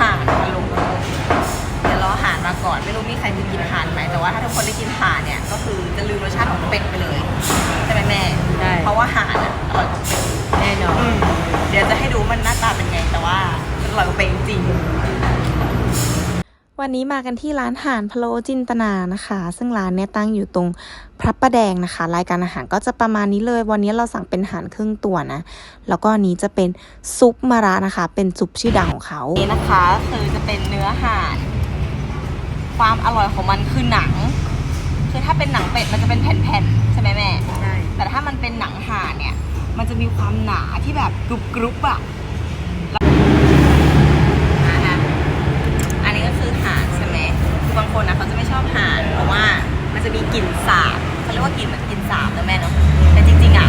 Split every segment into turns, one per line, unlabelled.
ห่านมาลงเดี๋ยวรอหานมาก่อนไม่รู้มีใครจะกินห่านไหมแต่ว่าถ้าทุกคนได้กินห่านเนี่ยก็คือจะลืมรสชาติของเป็ดไปเลยใช่ไหมแม่
ใช่
เพราะว่าหานอะอร่อยกาเแน่
นอน
วันนี้มากันที่ร้านอาหารพะโล้จินตนานะคะ ซึ่งร้านเนี่ยตั้งอยู่ตรงพระประแดงนะคะ รายการอาหารก็จะประมาณนี้เลย วันนี้เราสั่งเป็นอาหารครึ่งตัวนะ แล้วก็อันนี้จะเป็นซุปมะระนะคะ เป็นซุปชื่อดังของเขา
นี่นะคะคือจะเป็นเนื้อห่านความอร่อยของมันคือหนัง คือถ้าเป็นหนังเป็ดมันจะเป็นแผ่นๆใช่ไหมแม่
ใช่
แต่ถ้ามันเป็นหนังห่านเนี่ย มันจะมีความหนาที่แบบกรุบกรุบๆอะแล้วอ่าฮะอันนี้ก็คือห่านใช่ไหมคือบางคนนะเขาจะไม่ชอบห่านเพราะว่ามันจะมีก ลิ่นสาบเขาเรียกว่ากลิ่นแบบกลิ่นสาบนะแม่เนาะแต่จริงๆอะ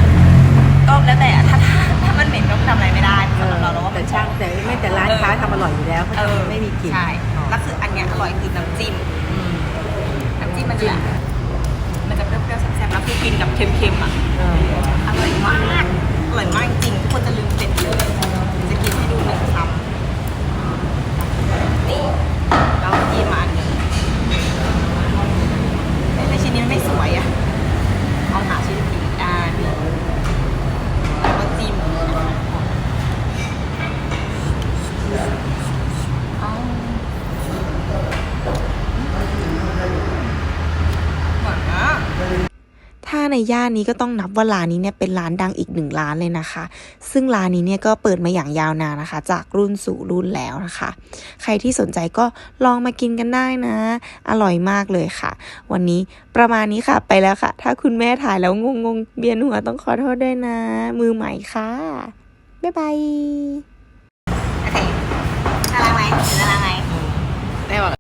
ก็แล้วแต่อะถ้าถ้าถ้ามันเหม็นก็ทำอะไรไม่ได้
เอ
สำห
อ
รับเราเราว่า
แต่
มัน
ช่างแต่ไม่แต่ร้านค้าทำอร่อยอยู่แล้วเขา
เอ
จะ
อ
ไม่มีกลิ่น
ใช่
อ๋อ
แล้วคืออันเนี้ยอร่อยคือน้ำจิ้ม
อืม
น้ำจิ้มมันจะแบบมันจะเปรี้ยวๆแซ่บๆแล้วคือกินกับเค็มๆอะ
เออ
อร่อยมาก อร่อยมากจริงทุกคนจะลืมเป็ดเลย จะกินให้ดูหนึ่งคำนี่เราจิ้มมาอันหนึ่งแต่ในชิ้นนี้มันไม่สวยอะเอาหาชิ้นอีกอันหนึ่งแล้วก็จิ้มเอาหวานมาก
ถ้า ในย่านนี้ก็ต้องนับว่าร้านนี้เนี่ยเป็นร้านดังอีกหนึ่งร้านเลยนะคะ ซึ่งร้านนี้เนี่ยก็เปิดมาอย่างยาวนานนะคะ จากรุ่นสู่รุ่นแล้วนะคะ ใครที่สนใจก็ลองมากินกันได้นะ อร่อยมากเลยค่ะ วันนี้ประมาณนี้ค่ะไปแล้วค่ะ ถ้าคุณแม่ถ่ายแล้วงงๆเบียนหัวต้องขอโทษด้วยนะ มือใหม่ค่ะบ๊ายบาย